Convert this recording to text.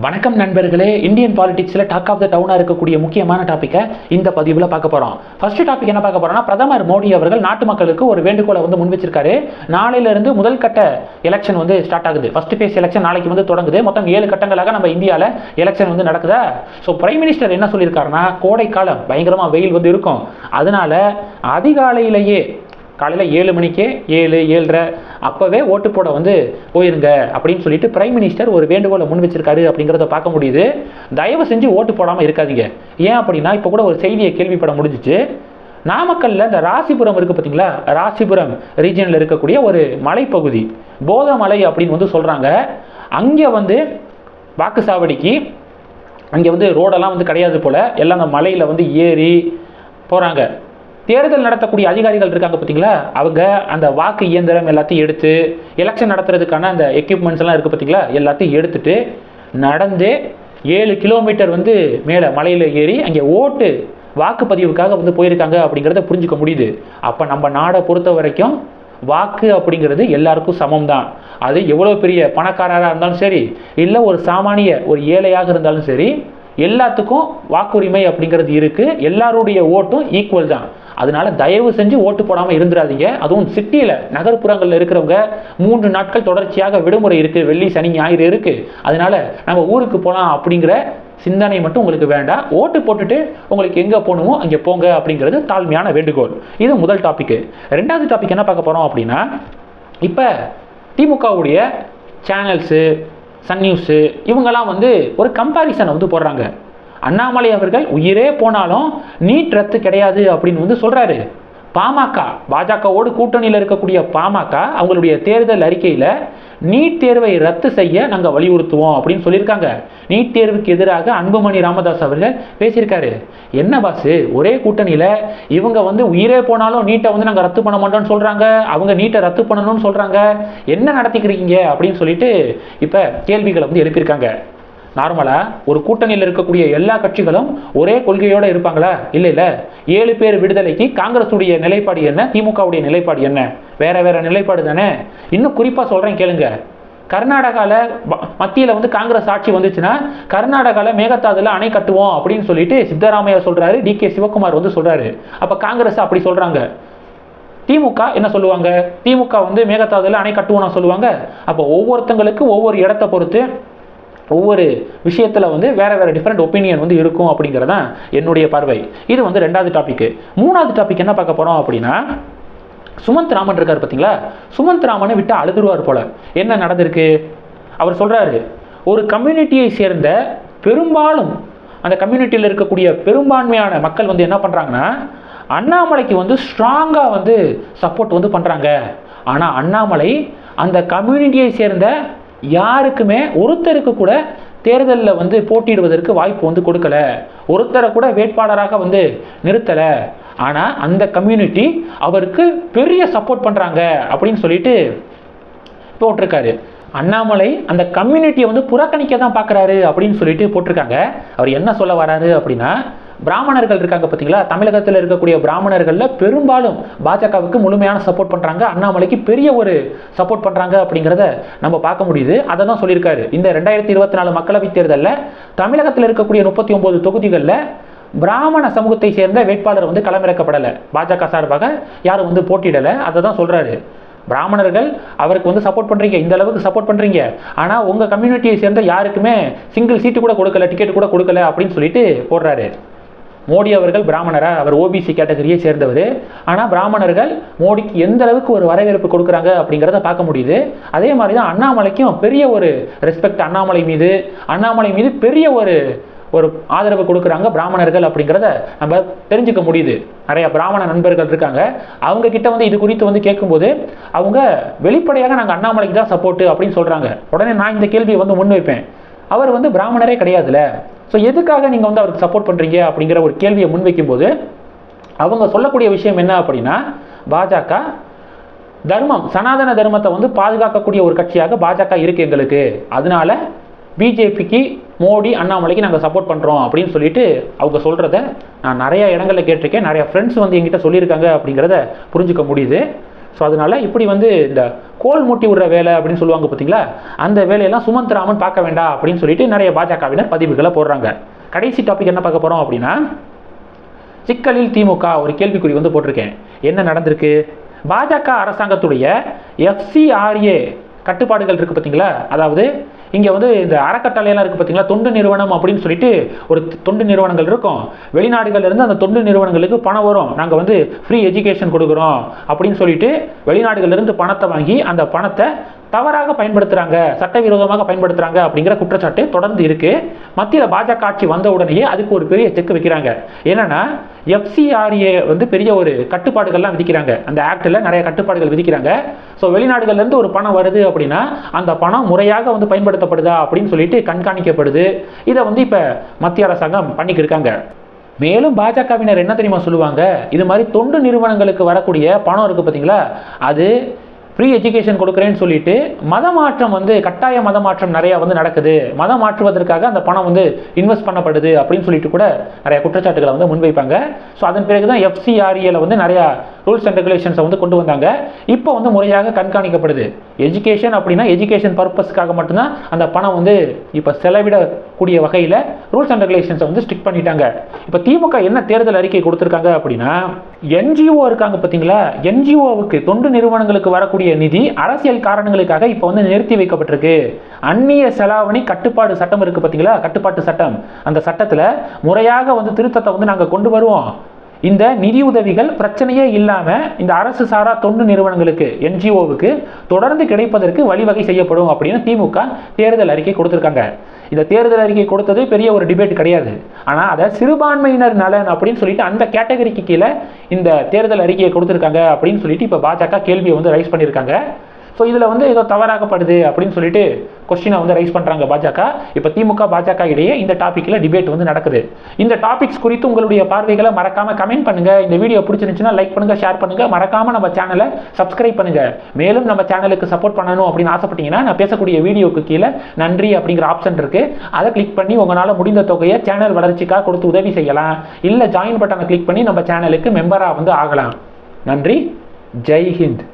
வணக்கம் நண்பர்களே இந்தியன் பாலிடிக்ஸில் டாக் ஆஃப் த டவுனாக இருக்கக்கூடிய முக்கியமான டாப்பிக்கை இந்த பதிவில் பார்க்க போகிறோம் ஃபர்ஸ்ட் டாபிக் என்ன பார்க்க போகிறோம்னா பிரதமர் மோடி அவர்கள் நாட்டு மக்களுக்கு ஒரு வேண்டுகோளை வந்து முன் வச்சிருக்காரு நாளையிலிருந்து முதல் கட்ட எலெக்ஷன் வந்து ஸ்டார்ட் ஆகுது. ஃபர்ஸ்ட் ஃபேஸ் எலெக்ஷன் நாளைக்கு வந்து தொடங்குது. மொத்தம் ஏழு கட்டங்களாக நம்ம இந்தியாவில் எலெக்ஷன் வந்து நடக்குதா? ஸோ பிரைம் மினிஸ்டர் என்ன சொல்லியிருக்காருன்னா கோடைக்காலம் பயங்கரமாக வெயில் வந்து இருக்கும். அதனால அதிகாலையிலேயே காலையில் ஏழு மணிக்கே ஏழு ஏழரை அப்போவே ஓட்டு போட வந்து போயிருங்க அப்படின்னு சொல்லிட்டு பிரைம் மினிஸ்டர் ஒரு வேண்டுகோளை முன் வச்சிருக்காரு அப்படிங்கிறத பார்க்க முடியுது. தயவு செஞ்சு ஓட்டு போடாமல் இருக்காதீங்க. ஏன் அப்படின்னா இப்போ கூட ஒரு செய்தியை கேள்விப்பட முடிஞ்சிச்சு. நாமக்கல்ல இந்த ராசிபுரம் இருக்குது பார்த்தீங்களா ராசிபுரம் ரீஜனில் இருக்கக்கூடிய ஒரு மலைப்பகுதி. போதமலை அப்படின்னு வந்து சொல்கிறாங்க அங்கே வந்து வாக்குச்சாவடிக்கு அங்கே வந்து ரோடெல்லாம் வந்து கிடையாது போல். எல்லாம் அந்த மலையில் வந்து ஏறி போகிறாங்க தேர்தல் நடத்தக்கூடிய அதிகாரிகள் இருக்காங்க பார்த்தீங்களா அவங்க அந்த வாக்கு இயந்திரம் எல்லாத்தையும் எடுத்து எலெக்ஷன் நடத்துறதுக்கான அந்த எக்யூப்மெண்ட்ஸ் எல்லாம் இருக்குது பார்த்தீங்களா எல்லாத்தையும் எடுத்துட்டு நடந்து ஏழு கிலோமீட்டர் வந்து மேலே மலையில் ஏறி அங்கே ஓட்டு வாக்குப்பதிவுக்காக வந்து போயிருக்காங்க அப்படிங்கிறத புரிஞ்சுக்க முடியுது. அப்போ நம்ம நாடை பொறுத்த வரைக்கும் வாக்கு அப்படிங்கிறது எல்லாருக்கும் சமம் தான் அது எவ்வளோ பெரிய பணக்காரராக இருந்தாலும் சரி இல்லை ஒரு சாமானிய ஒரு ஏழையாக இருந்தாலும் சரி எல்லாத்துக்கும் வாக்குரிமை அப்படிங்கிறது இருக்குது எல்லாருடைய ஓட்டும் ஈக்குவல் தான். அதனால தயவு செஞ்சு ஓட்டு போடாமல் இருந்துடாதீங்க அதுவும் சிட்டியில் நகர்ப்புறங்களில் இருக்கிறவங்க மூன்று நாட்கள் தொடர்ச்சியாக விடுமுறை இருக்குது வெள்ளி சனி ஞாயிறு இருக்குது அதனால நம்ம ஊருக்கு போகலாம் அப்படிங்கிற சிந்தனை மட்டும் உங்களுக்கு வேண்டாம். ஓட்டு போட்டுட்டு உங்களுக்கு எங்கே போகணுமோ அங்கே போங்க அப்படிங்கிறது தாழ்மையான வேண்டுகோள். இது முதல் டாபிக் ரெண்டாவது டாபிக் என்ன பார்க்க போகிறோம் அப்படின்னா இப்போ திமுகவுடைய சேனல்ஸு சன் நியூஸு இவங்கெல்லாம் வந்து ஒரு கம்பாரிசனை வந்து போடுறாங்க. அண்ணாமலை அவர்கள் உயிரே போனாலும் நீட் ரத்து கிடையாது அப்படின்னு வந்து சொல்கிறாரு பாமக பாஜகவோடு கூட்டணியில் இருக்கக்கூடிய பாமக அவங்களுடைய தேர்தல் அறிக்கையில் நீட் தேர்வை ரத்து செய்ய நாங்கள் வலியுறுத்துவோம் அப்படின்னு சொல்லியிருக்காங்க. நீட் தேர்வுக்கு எதிராக அன்புமணி ராமதாஸ் அவர்கள் பேசியிருக்காரு. என்ன பாசு ஒரே கூட்டணியில் இவங்க வந்து உயிரே போனாலும் நீட்டை வந்து நாங்கள் ரத்து பண்ண மாட்டோம்னு சொல்கிறாங்க அவங்க நீட்டை ரத்து பண்ணணும்னு சொல்கிறாங்க என்ன நடத்திக்கிறீங்க அப்படின்னு சொல்லிட்டு இப்போ கேள்விகளை வந்து எழுப்பியிருக்காங்க. நார்மலாக ஒரு கூட்டணியில் இருக்கக்கூடிய எல்லா கட்சிகளும் ஒரே கொள்கையோடு இருப்பாங்களா? இல்லை இல்லை. ஏழு பேர் விடுதலைக்கு காங்கிரஸுடைய நிலைப்பாடு என்ன? திமுகவுடைய நிலைப்பாடு என்ன? வேற வேற நிலைப்பாடு தானே? இன்னும் குறிப்பாக சொல்கிறேன் கேளுங்க. கர்நாடகாவில் மத்தியில் வந்து காங்கிரஸ் ஆட்சி வந்துச்சுன்னா கர்நாடகாவில் மேகதாதுல அணை கட்டுவோம் அப்படின்னு சொல்லிட்டு சித்தராமையா சொல்கிறாரு டி கே சிவகுமார் வந்து சொல்கிறாரு அப்போ காங்கிரஸ் அப்படி சொல்கிறாங்க திமுக என்ன சொல்லுவாங்க? திமுக வந்து மேகதாதுல அணை கட்டுவோம்னு சொல்லுவாங்க. அப்போ ஒவ்வொருத்தங்களுக்கு ஒவ்வொரு இடத்த பொறுத்து ஒவ்வொரு விஷயத்தில் வந்து வேறு வேறு டிஃப்ரெண்ட் ஒப்பீனியன் வந்து இருக்கும் அப்படிங்கிறதான் என்னுடைய பார்வை. இது வந்து ரெண்டாவது டாபிக் மூணாவது டாபிக் என்ன பார்க்க போகிறோம் அப்படின்னா சுமந்த் ராமன் இருக்கார் பார்த்தீங்களா சுமந்த் ராமனை விட்டு அழுதுருவார் போல. என்ன நடந்திருக்கு? அவர் சொல்கிறாரு ஒரு கம்யூனிட்டியை சேர்ந்த பெரும்பாலும் அந்த கம்யூனிட்டியில் இருக்கக்கூடிய பெரும்பான்மையான மக்கள் வந்து என்ன பண்ணுறாங்கன்னா அண்ணாமலைக்கு வந்து ஸ்ட்ராங்காக வந்து சப்போர்ட் வந்து பண்ணுறாங்க ஆனால் அண்ணாமலை அந்த கம்யூனிட்டியை சேர்ந்த யாருக்குமே ஒருத்தருக்கு கூட தேர்தலில் வந்து போட்டியிடுவதற்கு வாய்ப்பு வந்து கொடுக்கல. ஒருத்தரை கூட வேட்பாளராக வந்து நிறுத்தலை. ஆனால் அந்த கம்யூனிட்டி அவருக்கு பெரிய சப்போர்ட் பண்ணுறாங்க அப்படின்னு சொல்லிட்டு போட்டிருக்காரு. அண்ணாமலை அந்த கம்யூனிட்டியை வந்து புறக்கணிக்க தான் பார்க்குறாரு அப்படின்னு சொல்லிட்டு போட்டிருக்காங்க. அவர் என்ன சொல்ல வராரு அப்படின்னா பிராமணர்கள் இருக்காங்க பார்த்தீங்களா? தமிழகத்தில் இருக்கக்கூடிய பிராமணர்களில் பெரும்பாலும் பாஜகவுக்கு முழுமையான சப்போர்ட் பண்ணுறாங்க அண்ணாமலைக்கு பெரிய ஒரு சப்போர்ட் பண்ணுறாங்க அப்படிங்கிறத நம்ம பார்க்க முடியுது. அதை தான் சொல்லியிருக்காரு. இந்த ரெண்டாயிரத்தி இருபத்தி நாலு மக்களவைத் தேர்தலில் தமிழகத்தில் இருக்கக்கூடிய முப்பத்தி ஒம்பது தொகுதிகளில் பிராமண சமூகத்தை சேர்ந்த வேட்பாளர் வந்து களமிறக்கப்படலை. பாஜக சார்பாக யாரும் வந்து போட்டியிடலை. அதை தான் சொல்கிறாரு பிராமணர்கள் அவருக்கு வந்து சப்போர்ட் பண்ணுறீங்க இந்த அளவுக்கு சப்போர்ட் பண்ணுறீங்க ஆனால் உங்கள் கம்யூனிட்டியை சேர்ந்த யாருக்குமே சிங்கிள் சீட்டு கூட கொடுக்கல டிக்கெட் கூட கொடுக்கல அப்படின்னு சொல்லிட்டு போடுறாரு. மோடி அவர்கள் பிராமணராக அவர் ஓபிசி கேட்டகரியை சேர்ந்தவர். ஆனால் பிராமணர்கள் மோடிக்கு எந்த அளவுக்கு ஒரு வரவேற்பு கொடுக்குறாங்க அப்படிங்கிறத பார்க்க முடியுது. அதே மாதிரி தான் அண்ணாமலைக்கும் பெரிய ஒரு ரெஸ்பெக்ட் அண்ணாமலை மீது அண்ணாமலை மீது பெரிய ஒரு ஒரு ஆதரவு கொடுக்குறாங்க பிராமணர்கள் அப்படிங்கிறத நம்ம தெரிஞ்சுக்க முடியுது. நிறைய பிராமண நண்பர்கள் இருக்காங்க. அவங்க கிட்ட வந்து இது குறித்து வந்து கேட்கும்போது அவங்க வெளிப்படையாக நாங்கள் அண்ணாமலைக்கு தான் சப்போர்ட்டு அப்படின்னு சொல்கிறாங்க உடனே நான் இந்த கேள்வியை வந்து முன்வைப்பேன். அவர் வந்து பிராமணரே கிடையாதுல ஸோ எதுக்காக நீங்கள் வந்து அவருக்கு சப்போர்ட் பண்ணுறீங்க அப்படிங்கிற ஒரு கேள்வியை முன்வைக்கும்போது அவங்க சொல்லக்கூடிய விஷயம் என்ன அப்படின்னா பாஜக தர்மம் சனாதன தர்மத்தை வந்து பாதுகாக்கக்கூடிய ஒரு கட்சியாக பாஜக இருக்குது எங்களுக்கு. அதனால பிஜேபிக்கு மோடி அண்ணாமலைக்கு நாங்கள் சப்போர்ட் பண்ணுறோம் அப்படின்னு சொல்லிட்டு அவங்க சொல்கிறத நான் நிறைய இடங்களில் கேட்டிருக்கேன். நிறைய ஃப்ரெண்ட்ஸ் வந்து எங்கிட்ட சொல்லியிருக்காங்க அப்படிங்கிறத புரிஞ்சுக்க முடியுது. ஸோ அதனால இப்படி வந்து இந்த கோல் மூட்டி விடுற வேலை அப்படின்னு சொல்லுவாங்க பார்த்தீங்களா? அந்த வேலையெல்லாம் சுமந்த் ராமன் பார்க்க வேண்டாம் அப்படின்னு சொல்லிட்டு நிறைய பாஜகவினர் பதிவுகளை போடுறாங்க. கடைசி டாபிக் என்ன பார்க்க போகிறோம் அப்படின்னா சிக்கலில் திமுக ஒரு கேள்விக்குறி வந்து போட்டிருக்கேன். என்ன நடந்திருக்கு? பாஜக அரசாங்கத்துடைய எஃப்சிஆர்ஏ கட்டுப்பாடுகள் இருக்குது பார்த்தீங்களா? அதாவது இங்கே வந்து இந்த அறக்கட்டளையெல்லாம் இருக்குது பார்த்தீங்களா தொண்டு நிறுவனம் அப்படின்னு சொல்லிட்டு ஒரு தொண்டு நிறுவனங்கள் இருக்கும். வெளிநாடுகள்லேருந்து அந்த தொண்டு நிறுவனங்களுக்கு பணம் வரும். நாங்கள் வந்து ஃப்ரீ எஜுகேஷன் கொடுக்குறோம் அப்படின்னு சொல்லிட்டு வெளிநாடுகள்ல இருந்து பணத்தை வாங்கி அந்த பணத்தை தவறாக பயன்படுத்துகிறாங்க சட்டவிரோதமாக பயன்படுத்துகிறாங்க அப்படிங்கிற குற்றச்சாட்டு தொடர்ந்து இருக்கு. மத்தியில் பாஜக ஆட்சி வந்த உடனேயே அதுக்கு ஒரு பெரிய செக் வைக்கிறாங்க. என்னன்னா எஃப்சிஆர்ஏ வந்து பெரிய ஒரு கட்டுப்பாடுகள்லாம் விதிக்கிறாங்க. அந்த ஆக்டில் நிறைய கட்டுப்பாடுகள் விதிக்கிறாங்க. ஸோ வெளிநாடுகள்லேருந்து ஒரு பணம் வருது அப்படின்னா அந்த பணம் முறையாக வந்து பயன்படுத்தப்படுதா அப்படின்னு சொல்லிட்டு கண்காணிக்கப்படுது. இதை வந்து இப்போ மத்திய அரசாங்கம் பண்ணிக்கிட்டு இருக்காங்க. மேலும் பாஜகவினர் என்ன தெரியுமா சொல்லுவாங்க? இது மாதிரி தொண்டு நிறுவனங்களுக்கு வரக்கூடிய பணம் இருக்குது பார்த்தீங்களா அது ஃப்ரீ எஜுகேஷன் கொடுக்குறேன்னு சொல்லிட்டு மத மாற்றம் வந்து கட்டாய மத மாற்றம் நிறையா வந்து நடக்குது. மதம் மாற்றுவதற்காக அந்த பணம் வந்து இன்வெஸ்ட் பண்ணப்படுது அப்படின்னு சொல்லிட்டு கூட நிறைய குற்றச்சாட்டுகளை வந்து முன்வைப்பாங்க. ஸோ அதன் பிறகு தான் எஃப்சிஆர்ஏல வந்து நிறையா ரூல்ஸ் அண்ட் ரெகுலேஷன்ஸை வந்து கொண்டு வந்தாங்க. இப்போ வந்து முறையாக கண்காணிக்கப்படுது. எஜுகேஷன் அப்படின்னா எஜுகேஷன் பர்பஸ்க்காக மட்டும்தான் அந்த பணம் வந்து இப்போ செலவிடக்கூடிய வகையில் ரூல்ஸ் அண்ட் ரெகுலேஷன்ஸை வந்து ஸ்டிக் பண்ணிட்டாங்க. இப்போ திமுக என்ன தேர்தல் அறிக்கை கொடுத்துருக்காங்க அப்படின்னா என்ஜிஓ இருக்காங்க பார்த்தீங்களா? என்ஜிஓவுக்கு தொண்டு நிறுவனங்களுக்கு வரக்கூடிய நிதி அரசியல் காரணங்களுக்காக இப்போ வந்து நிறுத்தி வைக்கப்பட்டிருக்கு. அந்நிய செலாவணி கட்டுப்பாடு சட்டம் இருக்குது பார்த்தீங்களா? கட்டுப்பாட்டு சட்டம். அந்த சட்டத்தில் முறையாக வந்து திருத்தத்தை வந்து நாங்கள் கொண்டு வருவோம். இந்த நிதியுதவிகள் பிரச்சனையே இல்லாமல் இந்த அரசு சாரா தொண்டு நிறுவனங்களுக்கு என்ஜிஓவுக்கு தொடர்ந்து கிடைப்பதற்கு வழிவகை செய்யப்படும் அப்படின்னு திமுக தேர்தல் அறிக்கை கொடுத்துருக்காங்க. இந்த தேர்தல் அறிக்கை கொடுத்தது பெரிய ஒரு டிபேட் கிடையாது. ஆனால் அதை சிறுபான்மையினர் நலன் அப்படின்னு சொல்லிட்டு அந்த கேட்டகரிக்கு கீழே இந்த தேர்தல் அறிக்கையை கொடுத்துருக்காங்க அப்படின்னு சொல்லிட்டு இப்போ பாஜக கேள்வியை வந்து ரைஸ் பண்ணியிருக்காங்க. ஸோ இதில் வந்து ஏதோ தவறாகப்படுது அப்படின்னு சொல்லிட்டு கொஸ்டினை வந்து ரைஸ் பண்ணுறாங்க பாஜக. இப்போ திமுக பாஜக இடையே இந்த டாப்பிக்கில் டிபேட் வந்து நடக்குது. இந்த டாபிக்ஸ் குறித்து உங்களுடைய பார்வைகளை மறக்காமல் கமெண்ட் பண்ணுங்கள் இந்த வீடியோ பிடிச்சிருந்துச்சுன்னா லைக் பண்ணுங்கள் ஷேர் பண்ணுங்கள் மறக்காமல் நம்ம சேனலை சப்ஸ்கிரைப் பண்ணுங்கள் மேலும் நம்ம சேனலுக்கு சப்போர்ட் பண்ணணும் அப்படின்னு ஆசைப்பட்டீங்கன்னா நான் பேசக்கூடிய வீடியோக்கு கீழே நன்றி அப்படிங்கிற ஆப்ஷன் இருக்குது அதை கிளிக் பண்ணி உங்களால் முடிந்த தொகையை சேனல் வளர்ச்சிக்காக கொடுத்து உதவி செய்யலாம். இல்லை ஜாயின் பட்டனை கிளிக் பண்ணி நம்ம சேனலுக்கு மெம்பராக வந்து ஆகலாம். நன்றி. ஜெய் ஹிந்த்.